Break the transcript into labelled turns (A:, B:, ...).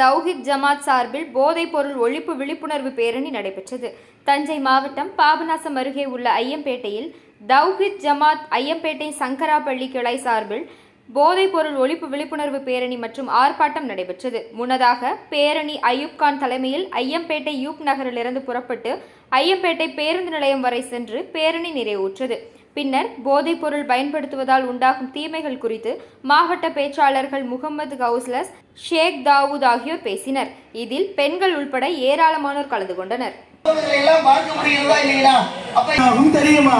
A: தௌஹித் ஜமாத் சார்பில் போதைப்பொருள் ஒழிப்பு விழிப்புணர்வு பேரணி நடைபெற்றது. தஞ்சை மாவட்டம் பாபநாசம் அருகே உள்ள ஐயம்பேட்டையில் தௌஹித் ஜமாத் ஐயம்பேட்டை சங்கராப்பள்ளி கிளை சார்பில் போதைப்பொருள் ஒழிப்பு விழிப்புணர்வு பேரணி மற்றும் ஆர்ப்பாட்டம் நடைபெற்றது. முன்னதாக பேரணி அயூப்கான் தலைமையில் ஐயம்பேட்டை யூப் நகரிலிருந்து புறப்பட்டு ஐயம்பேட்டை பேருந்து நிலையம் வரை சென்று பேரணி நிறைவுற்றது. பின்னர் போதைப் பொருள் பயன்படுத்துவதால் உண்டாகும் தீமைகள் குறித்து மாவட்ட பேச்சாளர்கள் முகமது கவுஸ்லஸ் ஷேக் தாவூத் ஆகியோர் பேசினர். இதில் பெண்கள் உள்பட ஏராளமானோர் கலந்து கொண்டனர்.
B: தெரியுமா?